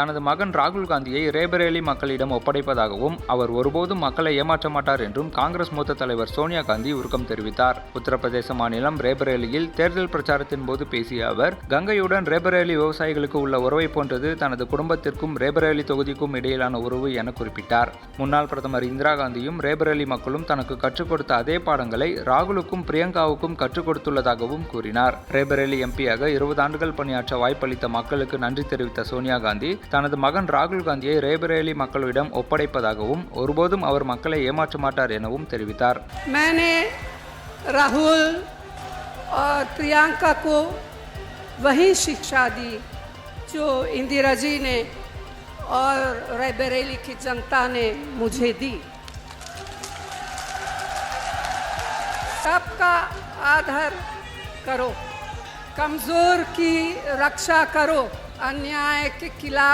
தனது மகன் ராகுல் காந்தியை ரேபரேலி மக்களிடம் ஒப்படைப்பதாகவும் அவர் ஒருபோதும் மக்களை ஏமாற்ற மாட்டார் என்றும் காங்கிரஸ் மூத்த தலைவர் சோனியா காந்தி உருக்கம் தெரிவித்தார். உத்தரப்பிரதேச மாநிலம் ரேபரேலியில் தேர்தல் பிரச்சாரத்தின் போது பேசிய அவர் கங்கையுடன் ரேபரேலி விவசாயிகளுக்கு உள்ள உறவை போன்றது தனது குடும்பத்திற்கும் ரேபரேலி தொகுதிக்கும் இடையிலான உறவு என குறிப்பிட்டார். முன்னாள் பிரதமர் இந்திரா காந்தியும் ரேபரேலி மக்களும் தனக்கு கற்றுக் கொடுத்த அதே பாடங்களை ராகுலுக்கும் பிரியங்காவுக்கும் கற்றுக் கொடுத்துள்ளதாகவும் கூறினார். ரேபரேலி எம்பியாக இருபது ஆண்டுகள் பணியாற்ற வாய்ப்பளித்த மக்களுக்கு நன்றி தெரிவித்த சோனியா காந்தி தனது மகன் ராகுல் காந்தியை ரேபரேலி மக்களிடம் ஒப்படைப்பதாகவும் ஒருபோதும் அவர் மக்களை ஏமாற்ற மாட்டார் எனவும் தெரிவித்தார் मैंने राहुल और प्रियंका को वही शिक्षा दी जो इंदिरा जी ने और रायबरेली की जनता ने मुझे दी सबका आदर करो कमज़ोर की रक्षा करो अन्याय के खिलाफ